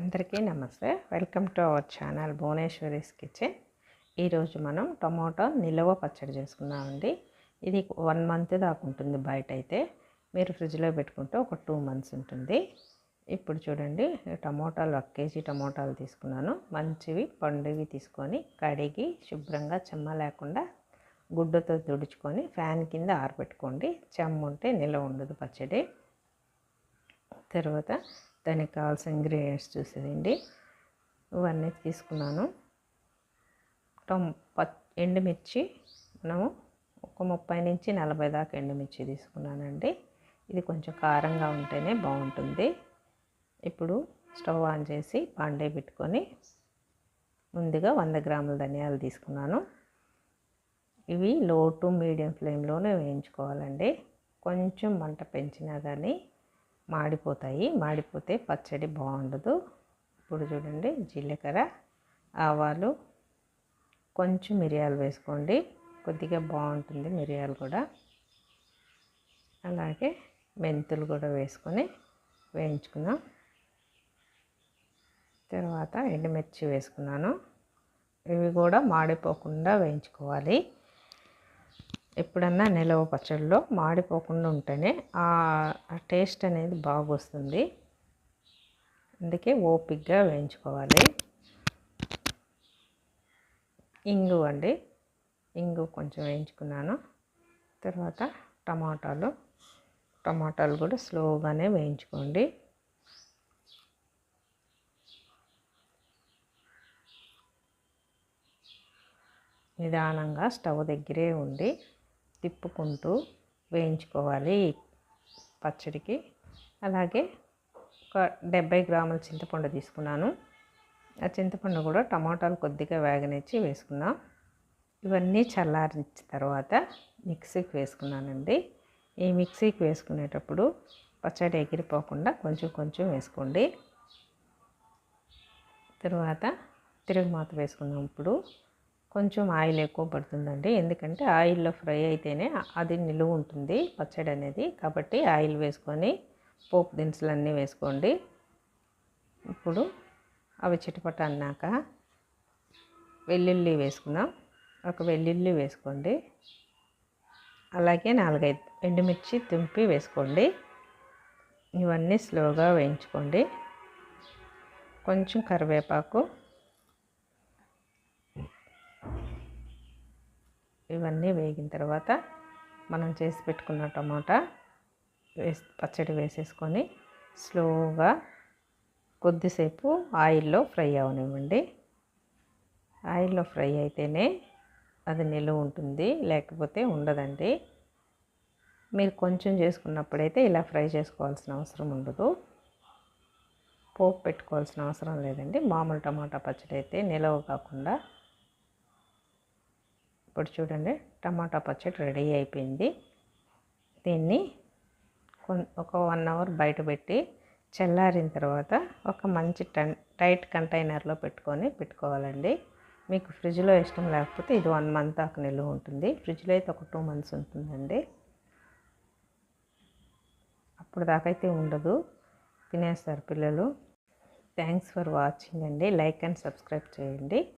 అందరికీ నమస్తే. Welcome to our channel Bhuvaneswari's kitchen. ఈరోజు మనం టమాటో నిలవ పచ్చడి చేసుకున్నామండి ఇది వన్ మంత్ దాకా ఉంటుంది బయట అయితే మీరు ఫ్రిడ్జ్లో పెట్టుకుంటే ఒక టూ మంత్స్ ఉంటుంది. ఇప్పుడు చూడండి టమోటాలు ఒక కేజీ టమోటాలు తీసుకున్నాను. మంచివి పండువి తీసుకొని కడిగి శుభ్రంగా చెమ్మ లేకుండా గుడ్డతో తుడుచుకొని ఫ్యాన్ కింద ఆరబెట్టుకోండి. చెమ్మ ఉంటే నిల్వ ఉండదు పచ్చడి. తర్వాత దానికి కావాల్సిన ఇంగ్రీడియంట్స్ చూసేదండి. ఇవన్నీ తీసుకున్నాను. టమ్ ప ఎండుమిర్చి మనము ఒక ముప్పై నుంచి నలభై దాకా ఎండుమిర్చి తీసుకున్నానండి. ఇది కొంచెం కారంగా ఉంటేనే బాగుంటుంది. ఇప్పుడు స్టవ్ ఆన్ చేసి పాండే పెట్టుకొని ముందుగా వంద గ్రాముల ధనియాలు తీసుకున్నాను. ఇవి లో టు మీడియం ఫ్లేమ్లోనే వేయించుకోవాలండి. కొంచెం మంట పెంచినా కానీ మాడిపోతాయి. మాడిపోతే పచ్చడి బాగుండదు. ఇప్పుడు చూడండి జీలకర్ర ఆవాలు కొంచెం మిరియాలు వేసుకోండి. కొద్దిగా బాగుంటుంది మిరియాలు కూడా. అలాగే మెంతులు కూడా వేసుకొని వేయించుకున్నాం తర్వాత ఎండుమిర్చి వేసుకున్నాను. ఇవి కూడా మాడిపోకుండా వేయించుకోవాలి. ఎప్పుడన్నా నిలవ పచ్చడిలో మాడిపోకుండా ఉంటేనే ఆ టేస్ట్ అనేది బాగొస్తుంది. అందుకే ఓపిక్గా వేయించుకోవాలి. ఇంగు అండి. ఇంగు కొంచెం వేయించుకున్నాను. తర్వాత టమాటాలు. టమాటాలు కూడా స్లోగానే వేయించుకోండి. నిదానంగా స్టవ్ దగ్గరే ఉండి తిప్పుకుంటూ వేయించుకోవాలి పచ్చడికి. అలాగే ఒక డెబ్బై గ్రాముల చింతపండు తీసుకున్నాను. ఆ చింతపండు కూడా టమాటాలు కొద్దిగా వేగనిచ్చి వేసుకున్నాం. ఇవన్నీ చల్లారించిన తర్వాత మిక్సీకి వేసుకున్నానండి. ఈ మిక్సీకి వేసుకునేటప్పుడు పచ్చడి ఎగిరిపోకుండా కొంచెం కొంచెం వేసుకోండి. తర్వాత తిరుగుమాత వేసుకున్నాం ఇప్పుడు. కొంచెం ఆయిల్ ఎక్కువ పడుతుందండి. ఎందుకంటే ఆయిల్లో ఫ్రై అయితేనే అది నిలువ ఉంటుంది పచ్చడి అనేది. కాబట్టి ఆయిల్ వేసుకొని పోపు దినుసులన్నీ వేసుకోండి. ఇప్పుడు అవి చిటపట అన్నాక వెల్లుల్లి వేసుకుందాం. ఒక వెల్లుల్లి వేసుకోండి. అలాగే నాలుగైదు ఎండుమిర్చి తుంపి వేసుకోండి. ఇవన్నీ స్లోగా వేయించుకోండి. కొంచెం కరివేపాకు ఇవన్నీ వేగిన తర్వాత మనం చేసి పెట్టుకున్న టమాటా వేసి పచ్చడి వేసేసుకొని స్లోగా కొద్దిసేపు ఆయిల్లో ఫ్రై అవనివ్వండి. ఆయిల్లో ఫ్రై అయితేనే అది నిలువ ఉంటుంది లేకపోతే ఉండదండి. మీరు కొంచెం చేసుకున్నప్పుడైతే ఇలా ఫ్రై చేసుకోవాల్సిన అవసరం ఉండదు. పోపు పెట్టుకోవాల్సిన అవసరం లేదండి. మామూలు టమాటా పచ్చడి అయితే నిలవ కాకుండా ఇప్పుడు చూడండి టమాటా పచ్చడి రెడీ అయిపోయింది. దీన్ని ఒక వన్ అవర్ బయట పెట్టి చల్లారిన తర్వాత ఒక మంచి టన్ టైట్ కంటైనర్లో పెట్టుకొని పెట్టుకోవాలండి. మీకు ఫ్రిడ్జ్లో ఇష్టం లేకపోతే ఇది వన్ మంత్ ఒక నిల్వ ఉంటుంది. ఫ్రిడ్జ్లో అయితే ఒక టూ మంత్స్ ఉంటుందండి. అప్పుడు దాకైతే ఉండదు. తినేస్తారు పిల్లలు. థ్యాంక్స్ ఫర్ వాచింగ్ అండి. లైక్ అండ్ సబ్స్క్రైబ్ చేయండి.